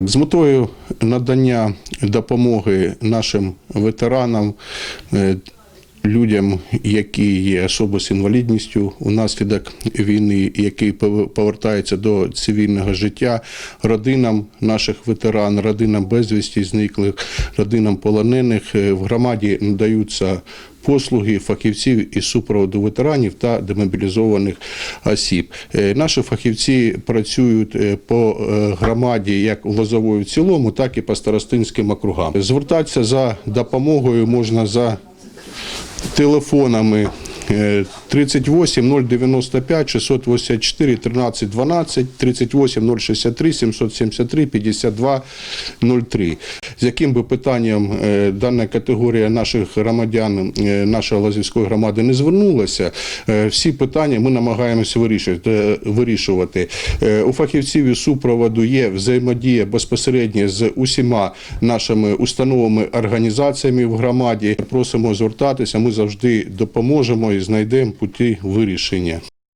З метою надання допомоги нашим ветеранам, е, людям, які є особи з інвалідністю унаслідок війни, які повертаються до цивільного життя, родинам наших ветеран, родинам безвісті зниклих, родинам полонених е, в громаді надаються послуги фахівців із супроводу ветеранів та демобілізованих осіб. Е, Наші фахівці працюють е, по е, громаді як Лозової в цілому, так і по старостинським округам. Звертатися за допомогою можна за телефонами е, 38 095 684 13 12, 38 063 773 52 03. З яким би питанням е, дана категорія наших громадян, е, нашої Лазівської громади не звернулася, е, всі питання ми намагаємося вирішувати. е, вирішувати. У фахівців із супроводу є взаємодія безпосередньо з усіма нашими установами, організаціями в громаді. Просимо звертатися, ми завжди допоможемо і знайдемо путі вирішення.